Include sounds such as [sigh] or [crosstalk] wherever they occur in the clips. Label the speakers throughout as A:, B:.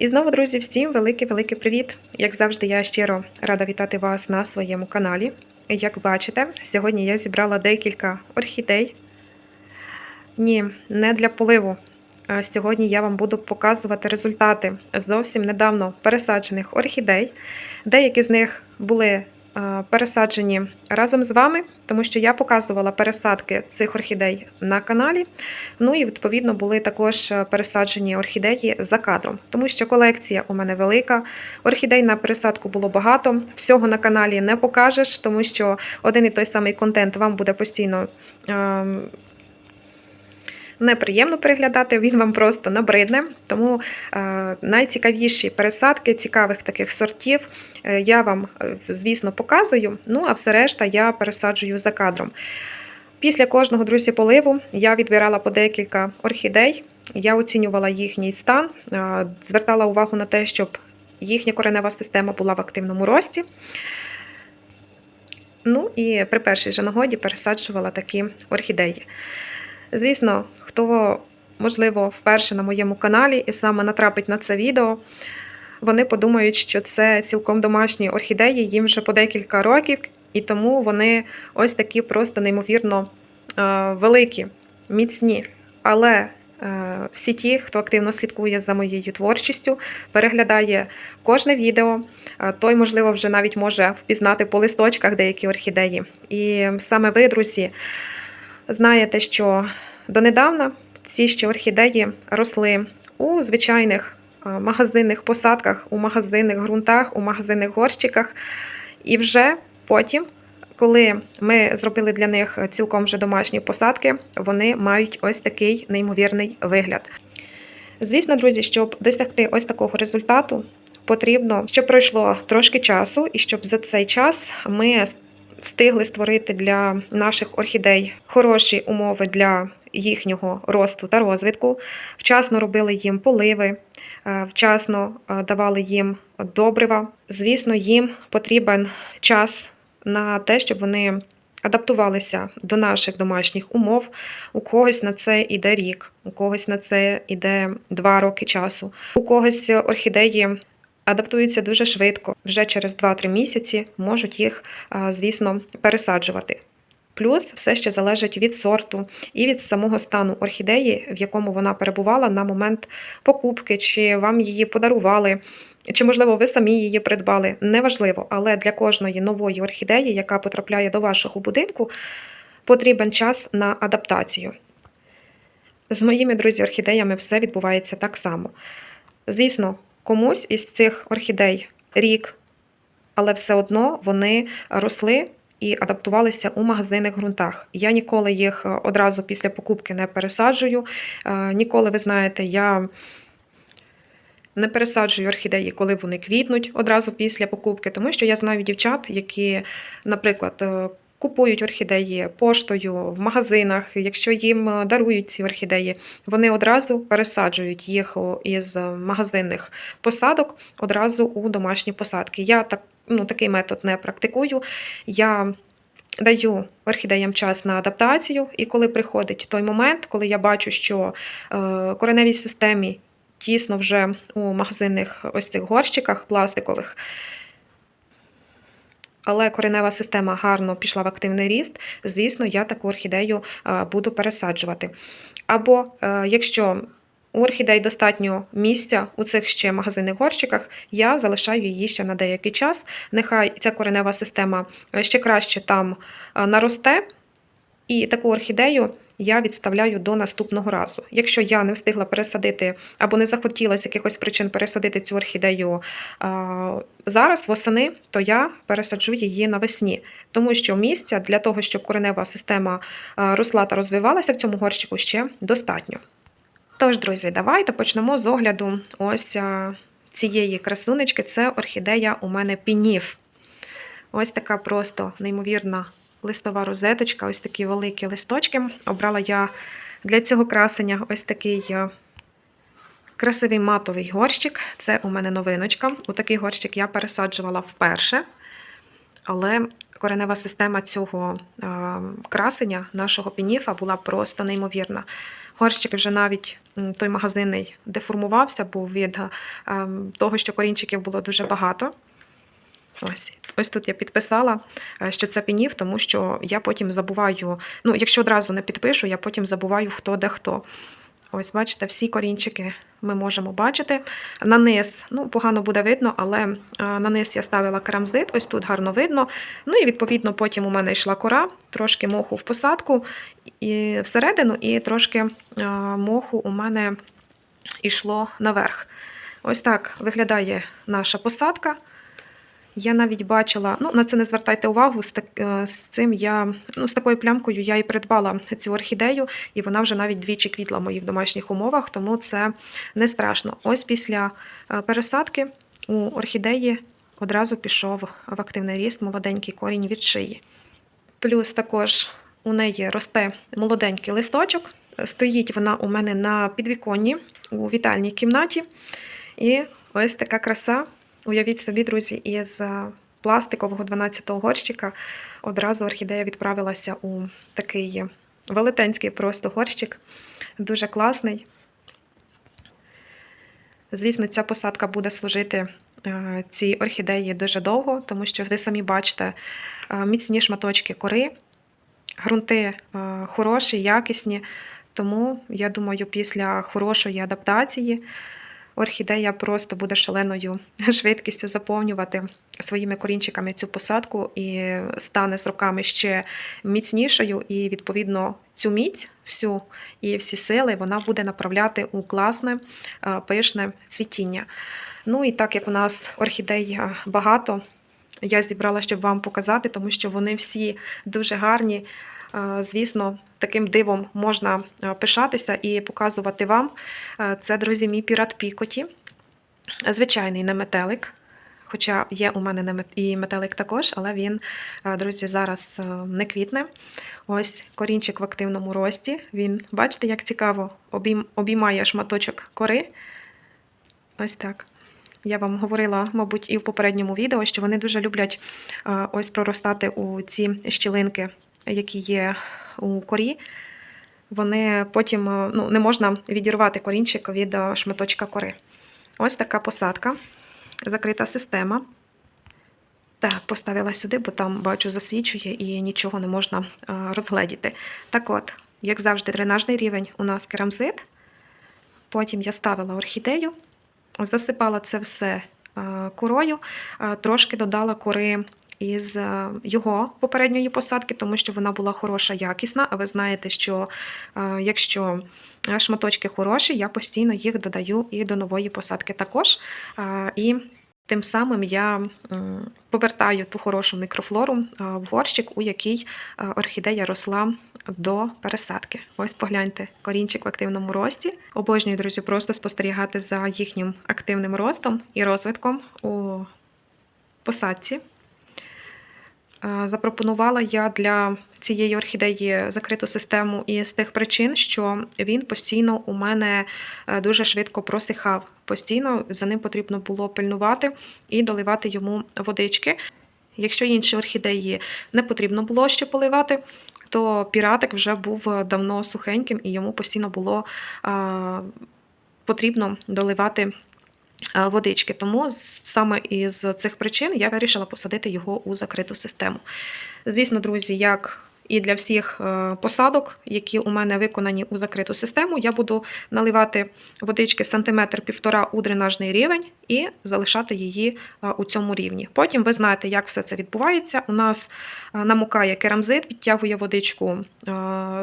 A: І знову, друзі, всім великий-великий привіт! Як завжди, я щиро рада вітати вас на своєму каналі. Як бачите, сьогодні я зібрала декілька орхідей. Ні, не для поливу. Сьогодні я вам буду показувати результати зовсім недавно пересаджених орхідей. Деякі з них були пересаджені разом з вами, тому що я показувала пересадки цих орхідей на каналі. Ну і відповідно були також е, пересаджені орхідеї за кадром, тому що колекція у мене велика. Орхідей на пересадку було багато. Всього на каналі не покажеш, тому що один і той самий контент вам буде постійно. Неприємно переглядати, він вам просто набридне. Тому е, найцікавіші пересадки цікавих таких сортів е, я вам, е, звісно, показую. Ну а все решта я пересаджую за кадром. Після кожного друзі поливу я відбирала по декілька орхідей, я оцінювала їхній стан, звертала увагу на те, щоб їхня коренева система була в активному рості. Ну і при першій же нагоді пересаджувала такі орхідеї. Звісно, хто, можливо, вперше на моєму каналі і саме натрапить на це відео, вони подумають, що це цілком домашні орхідеї, їм вже по декілька років, і тому вони ось такі просто неймовірно е, великі, міцні. Але е, всі ті, хто активно слідкує за моєю творчістю, переглядає кожне відео, е, той, можливо, вже навіть може впізнати по листочках деякі орхідеї. І саме ви, друзі, знаєте, що донедавна ці ще орхідеї росли у звичайних магазинних посадках, у магазинних ґрунтах, у магазинних горщиках. І вже потім, коли ми зробили для них цілком вже домашні посадки, вони мають ось такий неймовірний вигляд. Звісно, друзі, щоб досягти ось такого результату, потрібно, щоб пройшло трошки часу, і щоб за цей час ми встигли створити для наших орхідей хороші умови для їхнього росту та розвитку, вчасно робили їм поливи, е, вчасно е, давали їм добрива. Звісно, їм потрібен час на те, щоб вони адаптувалися до наших домашніх умов. У когось на це іде рік, у когось на це іде два роки часу, у когось орхідеї адаптуються дуже швидко. Вже через 2-3 місяці можуть їх, звісно, пересаджувати. Плюс все ще залежить від сорту і від самого стану орхідеї, в якому вона перебувала на момент покупки, чи вам її подарували, чи, можливо, ви самі її придбали. Неважливо, але для кожної нової орхідеї, яка потрапляє до вашого будинку, потрібен час на адаптацію. З моїми друзі орхідеями все відбувається так само. Звісно, комусь із цих орхідей рік, але все одно вони росли і адаптувалися у магазинних ґрунтах. Я ніколи їх е, одразу після покупки не пересаджую. Е, Ніколи, ви знаєте, я не пересаджую орхідеї, коли вони квітнуть одразу після покупки, тому що я знаю дівчат, які, наприклад, е, Купують орхідеї поштою в магазинах. Якщо їм е, дарують ці орхідеї, вони одразу пересаджують їх із магазинних посадок одразу у домашні посадки. Я так, ну, такий метод не практикую. Я даю орхідеям час на адаптацію, і коли приходить той момент, коли я бачу, що е, кореневій системі тісно вже у магазинних ось цих горщиках пластикових але коренева система гарно пішла в активний ріст, звісно, я таку орхідею е, буду пересаджувати. Або е, якщо у орхідей достатньо місця у цих ще магазинних горщиках, я залишаю її ще на деякий час. Нехай ця коренева система е, ще краще там наросте, і таку орхідею я відставляю до наступного разу. Якщо я не встигла пересадити або не захотіла з якихось причин пересадити цю орхідею а, зараз, восени, то я пересаджу її навесні, тому що місця для того, щоб коренева система росла та розвивалася в цьому горщику, ще достатньо. Тож, друзі, давайте почнемо з огляду ось цієї красунечки. Це орхідея у мене пінів. Ось така просто неймовірна листова розеточка, ось такі великі листочки. Обрала я для цього красення ось такий е, красивий матовий горщик. Це у мене новиночка. У такий горщик я пересаджувала вперше. але коренева система цього е, красення, нашого пініфа, була просто неймовірна. Горщик вже навіть той магазинний деформувався, був від е, того, що корінчиків було дуже багато. Ось, ось тут я підписала, е, що це пініф, тому що я потім забуваю. Ну, якщо одразу не підпишу, я потім забуваю, хто де хто. Ось, бачите, всі корінчики ми можемо бачити. На низ, ну, погано буде видно, але е, на низ я ставила керамзит, ось тут гарно видно. Ну і відповідно потім у мене йшла кора, трошки моху в посадку і всередину, і трошки е, моху у мене йшло наверх. Ось так виглядає наша посадка. Я навіть бачила, ну на це не звертайте увагу. З, так, е, з цим я ну з такою плямкою я і придбала цю орхідею, і вона вже навіть двічі квітла в моїх домашніх умовах, тому це не страшно. Ось після е, пересадки у орхідеї одразу пішов в активний ріст молоденький корінь від шиї. Плюс також у неї росте молоденький листочок. Стоїть вона у мене на підвіконні у вітальній кімнаті. І ось така краса. Уявіть собі, друзі, із е, пластикового 12-го горщика одразу орхідея відправилася у такий велетенський просто горщик. Дуже класний. Звісно, ця посадка буде служити е, цій орхідеї дуже довго, тому що ви самі бачите е, міцні шматочки кори, ґрунти е, хороші, якісні. Тому я думаю, після хорошої адаптації орхідея просто буде шаленою [laughs] швидкістю заповнювати своїми корінчиками цю посадку і стане з роками ще міцнішою. І відповідно цю міць всю і всі сили вона буде направляти у класне е, пишне цвітіння. Ну і так як у нас орхідей е, багато, я зібрала, щоб вам показати, тому що вони всі дуже гарні. Звісно, таким дивом можна пишатися і показувати вам. Це, друзі, мій пірат Пікоті. Звичайний не метелик. Хоча є у мене і метелик також, але він, друзі, зараз не квітне. Ось корінчик в активному рості. Він, бачите, як цікаво, обіймає шматочок кори. Ось так. Я вам говорила, мабуть, і в попередньому відео, що вони дуже люблять ось проростати у ці щілинки, які є у корі. Вони потім е, ну, не можна відірвати корінчик від шматочка кори. Ось така посадка, закрита система. Так, поставила сюди, бо там бачу засвічує і нічого не можна е, розгледіти. Так от, як завжди, дренажний рівень у нас керамзит. Потім я ставила орхідею, засипала це все е, корою, е, трошки додала кори із е, його попередньої посадки, тому що вона була хороша, якісна. А ви знаєте, що е, якщо е, шматочки хороші, я постійно їх додаю і до нової посадки також. І тим самим я повертаю ту хорошу мікрофлору в горщик, у який е, орхідея росла до пересадки. Ось погляньте, корінчик в активному рості. Обожнюю, друзі, просто спостерігати за їхнім активним ростом і розвитком у посадці. Е, Запропонувала я для цієї орхідеї закриту систему і з тих причин, що він постійно у мене е, дуже швидко просихав. Постійно за ним потрібно було пильнувати і доливати йому водички. Якщо інші орхідеї не потрібно було ще поливати, то піратик вже був давно сухеньким і йому постійно було а, потрібно доливати водички. Тому саме із цих причин я вирішила посадити його у закриту систему. Звісно, друзі, як і для всіх е, посадок, які у мене виконані у закриту систему, я буду наливати водички сантиметр півтора у дренажний рівень і залишати її е, у цьому рівні. Потім ви знаєте, як все це відбувається. У нас е, намокає керамзит, підтягує водичку е,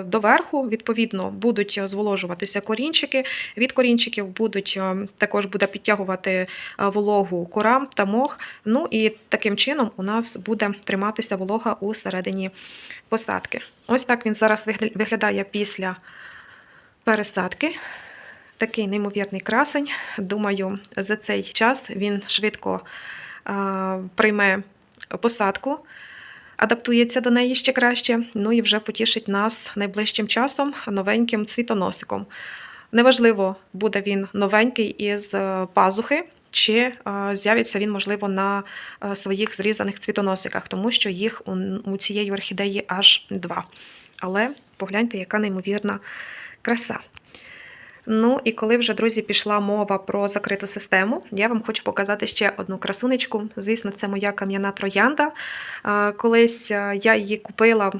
A: доверху. Відповідно, будуть зволожуватися корінчики. Від корінчиків будуть також буде підтягувати вологу кора та мох. Ну і таким чином у нас буде триматися волога у середині посадки. Ось так він зараз виглядає після пересадки. Такий неймовірний красень. Думаю, за цей час він швидко прийме посадку, адаптується до неї ще краще, ну і вже потішить нас найближчим часом новеньким цвітоносиком. Неважливо, буде він новенький із е, пазухи, чи е, з'явиться він, можливо, на е, своїх зрізаних цвітоносиках, тому що їх у цієї орхідеї аж два. Але погляньте, яка неймовірна краса. Ну і коли вже, друзі, пішла мова про закриту систему, я вам хочу показати ще одну красунечку. Звісно, це моя кам'яна троянда. Колись е, я її купила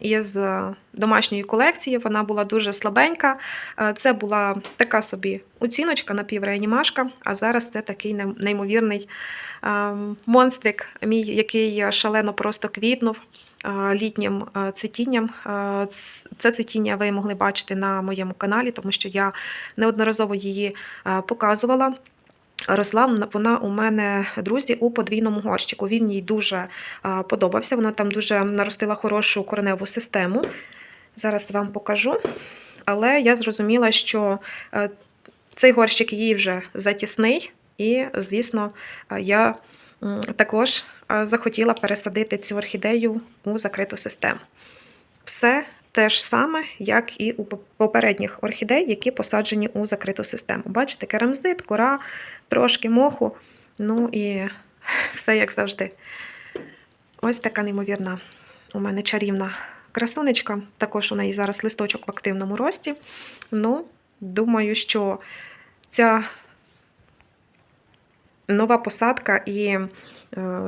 A: із е, домашньої колекції, вона була дуже слабенька. Е, Це була така собі оціночка напівреанімашка, а зараз це такий неймовірний е, монстрик, мій, який шалено просто квітнув літнім е, цвітінням. Е, ц- Це цвітіння ви могли бачити на моєму каналі, тому що я неодноразово її показувала. Росла вона у мене, друзі, у подвійному горщику. Він їй дуже подобався. Вона там дуже наростила хорошу кореневу систему. Зараз вам покажу. Але я зрозуміла, що е, цей горщик їй вже затісний, і, звісно, е, я також захотіла пересадити цю орхідею у закриту систему. Все те ж саме, як і у попередніх орхідей, які посаджені у закриту систему. Бачите, керамзит, кора, трошки моху, ну і [laughs] все як завжди. Ось така неймовірна у мене чарівна красунечка. Також у неї зараз листочок в активному рості. Ну, думаю, що ця нова посадка і е,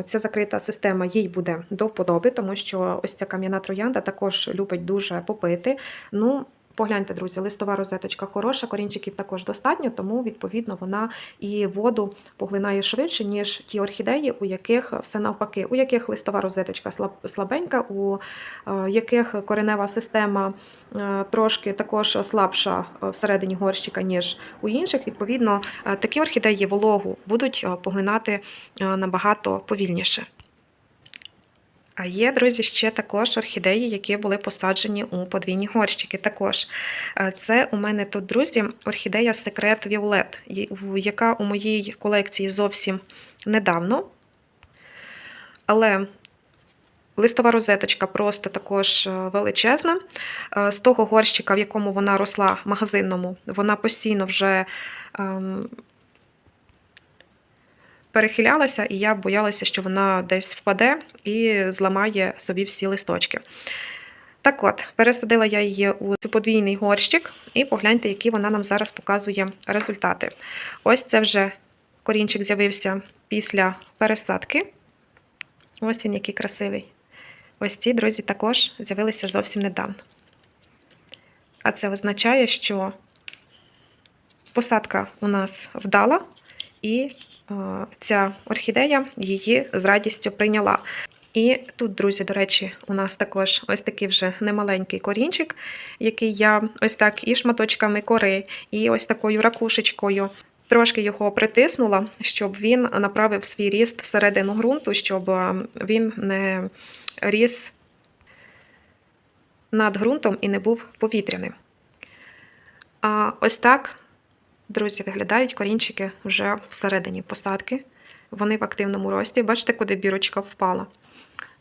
A: ця закрита система їй буде до вподоби, тому що ось ця кам'яна троянда також любить дуже попити. Ну, погляньте, друзі, листова розеточка хороша, корінчиків також достатньо, тому відповідно вона і воду поглинає швидше, ніж ті орхідеї, у яких все навпаки, у яких листова розеточка слабенька, у е, яких коренева система е, трошки також слабша е, всередині горщика, ніж у інших. Відповідно, такі орхідеї вологу будуть поглинати набагато повільніше. А є, друзі, ще також орхідеї, які були посаджені у подвійні горщики. Також Е, це у мене тут, друзі, орхідея Секрет Віолет, яка у моїй колекції зовсім недавно. Але листова розеточка просто також е, величезна. Е, З того горщика, в якому вона росла магазинному, вона постійно вже ем, перехилялася, і я боялася, що вона десь впаде і зламає собі всі листочки. Так от, пересадила я її у подвійний горщик, і погляньте, які вона нам зараз показує результати. Ось це вже корінчик з'явився після пересадки. Ось він який красивий. Ось ці, друзі, також з'явилися зовсім недавно. А це означає, що посадка у нас вдала, і е, ця орхідея її з радістю прийняла. І тут, друзі, до речі, у нас також ось такий вже немаленький корінчик, який я ось так і шматочками кори, і ось такою ракушечкою трошки його притиснула, щоб він направив свій ріст всередину ґрунту, щоб е, він не ріс над ґрунтом і не був повітряним. А ось так, друзі, виглядають корінчики вже всередині посадки. Вони в активному рості. Бачите, куди бірочка впала.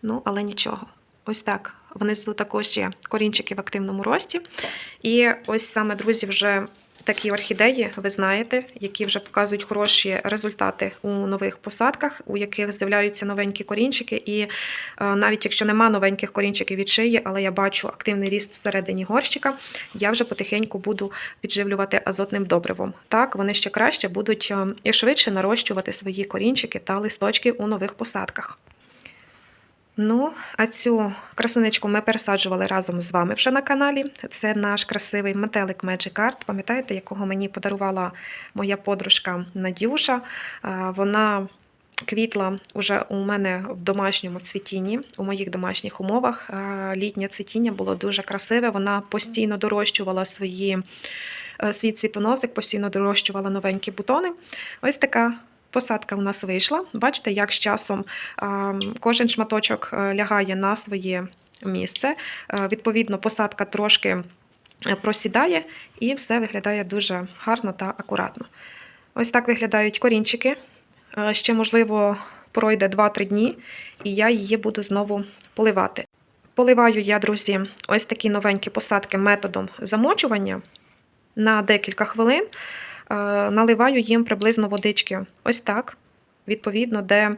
A: Ну, але нічого. Ось так. Внизу також є корінчики в активному рості. І ось саме, друзі, вже такі орхідеї, ви знаєте, які вже показують хороші результати у нових посадках, у яких з'являються новенькі корінчики. І е, навіть якщо нема новеньких корінчиків від шиї, але я бачу активний ріст всередині горщика, я вже потихеньку буду підживлювати азотним добривом. Так, вони ще краще будуть е, і швидше нарощувати свої корінчики та листочки у нових посадках. Ну, а цю красунечку ми пересаджували разом з вами вже на каналі. Це наш красивий метелик Magic Art. Пам'ятаєте, якого мені подарувала моя подружка Надюша? Вона квітла уже у мене в домашньому цвітінні, у моїх домашніх умовах. Літнє цвітіння було дуже красиве. Вона постійно дорощувала свої, е, свій цвітоносик, постійно дорощувала новенькі бутони. Ось така посадка у нас вийшла. Бачите, як з часом кожен шматочок е, лягає на своє місце. Е, Відповідно, посадка трошки е, просідає і все виглядає дуже гарно та акуратно. Ось так виглядають корінчики. Ще, можливо, пройде 2-3 дні, і я її буду знову поливати. Поливаю я, друзі, ось такі новенькі посадки методом замочування на декілька хвилин. Наливаю їм приблизно водички ось так, відповідно, де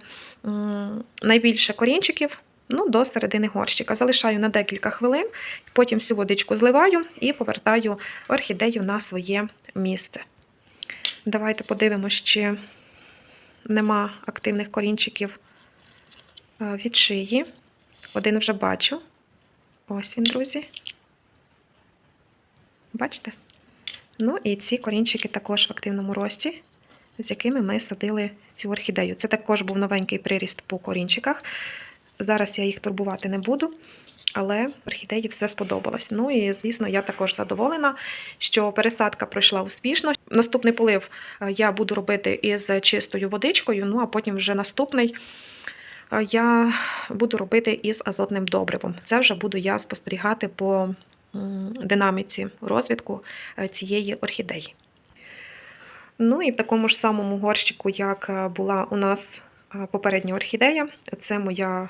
A: найбільше корінчиків. Ну, до середини горщика. Залишаю на декілька хвилин, потім всю водичку зливаю і повертаю орхідею на своє місце. Давайте подивимось, чи нема активних корінчиків е, від шиї. Один вже бачу. Ось він, друзі. Бачите? Ну і ці корінчики також в активному рості, з якими ми садили цю орхідею. Це також був новенький приріст по корінчиках. Зараз я їх турбувати не буду, але орхідеї все сподобалось. Ну і звісно, я також задоволена, що пересадка пройшла успішно. Наступний полив е, я буду робити із чистою водичкою, ну а потім вже наступний е, я буду робити із азотним добривом. Це вже буду я спостерігати по динаміці розвитку е, цієї орхідеї. Ну і в такому ж самому горщику, як е, була у нас е, попередня орхідея, це моя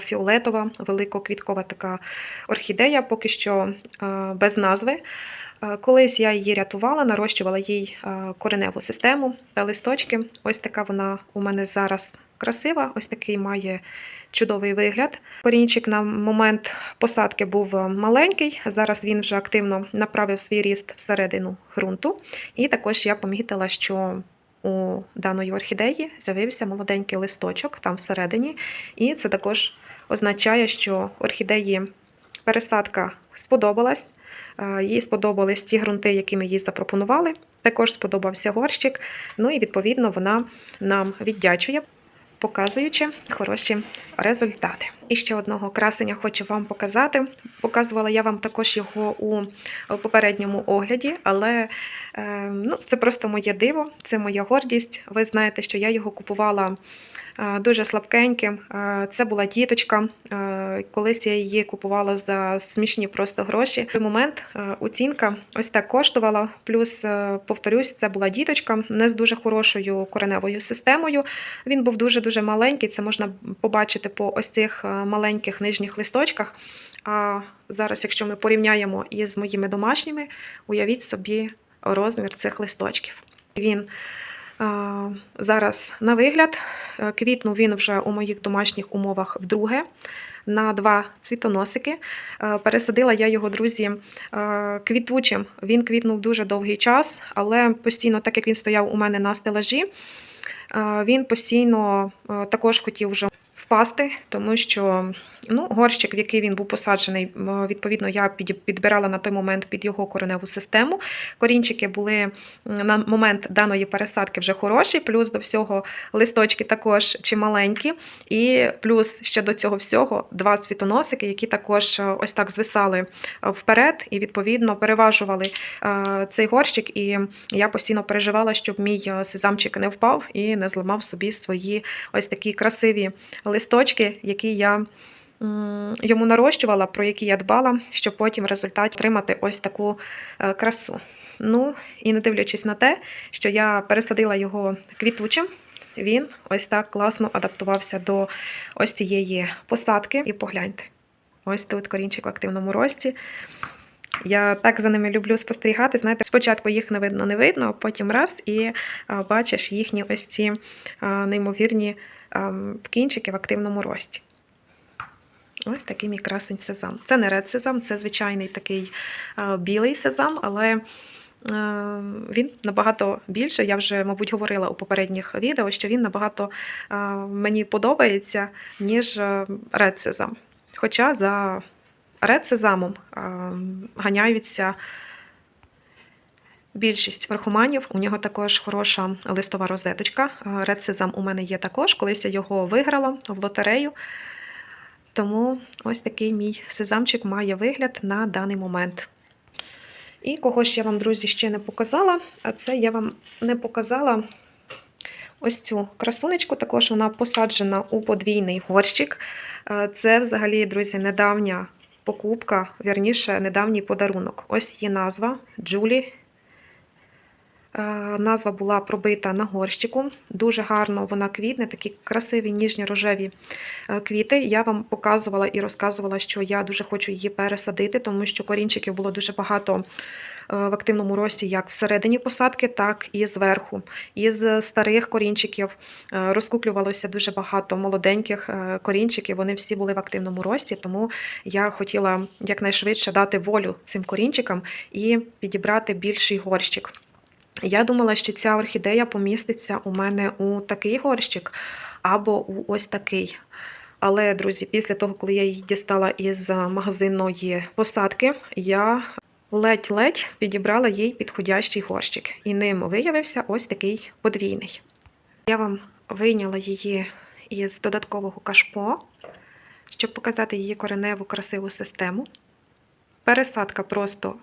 A: фіолетова, великоквіткова така орхідея, поки що без назви. Е, Колись я її рятувала, нарощувала їй е, кореневу систему та листочки. Ось така вона у мене зараз красива, ось такий має чудовий вигляд. Корінчик на момент посадки був е, маленький, зараз він вже активно направив свій ріст всередину ґрунту. І також я помітила, що у даної орхідеї з'явився молоденький листочок там всередині, і це також означає, що орхідеї пересадка сподобалась. Е, Їй сподобались ті ґрунти, які ми їй запропонували. Також сподобався горщик. Ну і відповідно вона нам віддячує, показуючи хороші результати. І ще одного красення хочу вам показати. Показувала я вам також його у попередньому огляді, але е, ну, це просто моє диво, це моя гордість. Ви знаєте, що я його купувала дуже слабкеньким. Е, Це була діточка. Е, Колись я її купувала за смішні просто гроші. В той момент е, оцінка ось так коштувала. Плюс, е, повторюсь, це була діточка не з дуже хорошою кореневою системою. Він був дуже-дуже маленький. Це можна побачити по ось цих е, маленьких нижніх листочках. А зараз, якщо ми порівняємо із моїми домашніми, уявіть собі розмір цих листочків. Він зараз на вигляд, е, квітнув він вже у моїх домашніх умовах вдруге. На два цвітоносики. Е, Пересадила я його, друзі, е, квітучим. Він квітнув дуже довгий час, але постійно, так як він стояв у мене на стелажі, він постійно також хотів вже впасти, тому що ну, горщик, в який він був посаджений, відповідно, я підбирала на той момент під його кореневу систему. Корінчики були на момент даної пересадки вже хороші, плюс до всього листочки також чималенькі, і плюс ще до цього всього два цвітоносики, які також е, ось так звисали е, вперед і відповідно переважували е, цей горщик. І я постійно переживала, щоб мій сезамчик не впав і не зламав собі свої ось такі красиві листочки, які я йому нарощувала, про які я дбала, щоб потім в результаті отримати ось таку е, красу. Ну і не дивлячись на те, що я пересадила його квітучим, він ось так класно адаптувався до ось цієї посадки. І погляньте, ось тут корінчик в активному рості. Я так за ними люблю спостерігати. Знаєте, спочатку їх не видно, не видно, а потім раз і а, бачиш їхні ось ці а, неймовірні а, кінчики в активному рості. Ось такий мій красень сезам. Це не ред сезам, це звичайний такий а, білий сезам, але е, він набагато більше. Я вже, мабуть, говорила у попередніх відео, що він набагато е, мені подобається, ніж е, ред сезам. Хоча за ред сезамом е, ганяються більшість верхоманів. У нього також хороша листова розеточка. Е, Ред сезам у мене є також. Колись я його виграла в лотерею. Тому ось такий мій сезамчик має вигляд на даний момент. І кого ж я вам, друзі, ще не показала, а це я вам не показала ось цю красунечку. Також вона посаджена у подвійний горщик. Е, Це взагалі, друзі, недавня покупка, вірніше, недавній подарунок. Ось її назва Джулі. Е, Назва була пробита на горщику. Дуже гарно вона квітне, такі красиві ніжні рожеві е, квіти. Я вам показувала і розказувала, що я дуже хочу її пересадити, тому що корінчиків було дуже багато в активному рості як всередині посадки, так і зверху. Із старих корінчиків е, розкуклювалося дуже багато молоденьких е, корінчиків. Вони всі були в активному рості, тому я хотіла якнайшвидше дати волю цим корінчикам і підібрати більший горщик. Я думала, що ця орхідея поміститься у мене у такий горщик або у ось такий. Але, друзі, після того, коли я її дістала із магазинної посадки, я ледь-ледь підібрала їй підходящий горщик. І ним виявився ось такий подвійний. Я вам вийняла її із додаткового кашпо, щоб показати її кореневу красиву систему. Пересадка просто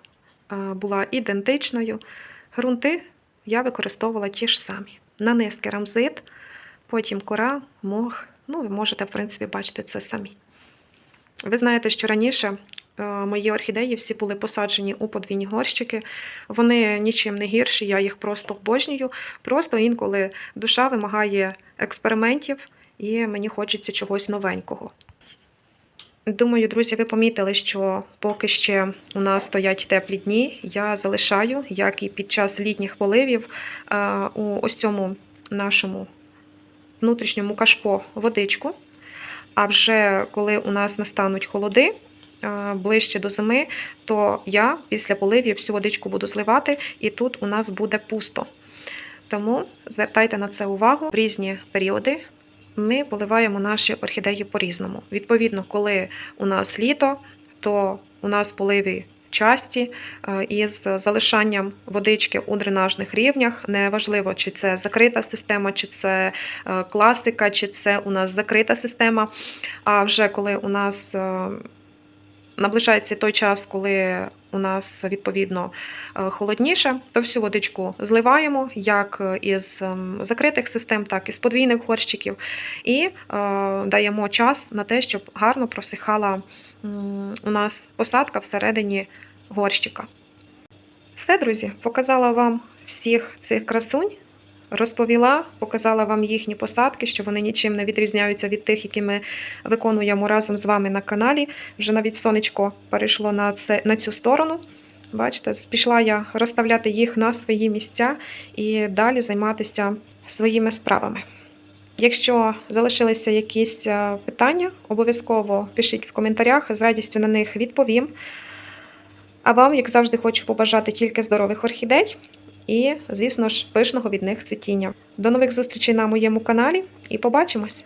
A: е, була ідентичною. Грунти я використовувала ті ж самі. На низ керамзит, потім кора, мох. Ну, ви можете, в принципі, бачити це самі. Ви знаєте, що раніше е, мої орхідеї всі були посаджені у подвійні горщики. Вони нічим не гірші, я їх просто обожнюю. Просто інколи душа вимагає експериментів, і мені хочеться чогось новенького. Думаю, друзі, ви помітили, що поки ще у нас стоять теплі дні, я залишаю, як і під час літніх поливів, е, у ось цьому нашому внутрішньому кашпо водичку. А вже коли у нас настануть холоди е, ближче до зими, то я після поливів всю водичку буду зливати, і тут у нас буде пусто. Тому звертайте на це увагу в різні періоди. Ми поливаємо наші орхідеї по-різному. Відповідно, коли у нас літо, то у нас поливи часті е, із залишанням водички у дренажних рівнях. Неважливо, чи це закрита система, чи це е, класика, чи це у нас закрита система. А вже коли у нас е, наближається той час, коли у нас відповідно е, холодніше, то всю водичку зливаємо як із ем, закритих систем, так і з подвійних горщиків, і е, даємо час на те, щоб гарно просихала у нас посадка всередині горщика. Все, друзі, показала вам всіх цих красунь. Розповіла, показала вам їхні посадки, що вони нічим не відрізняються від тих, які ми виконуємо разом з вами на каналі. Вже навіть сонечко перейшло на, це, на цю сторону. Бачите, пішла я розставляти їх на свої місця і далі займатися своїми справами. Якщо залишилися якісь е, питання, обов'язково пишіть в коментарях, з радістю на них відповім. А вам, як завжди, хочу побажати тільки здорових орхідей і, звісно ж, пишного від них цвітіння. До нових зустрічей на моєму каналі і побачимось!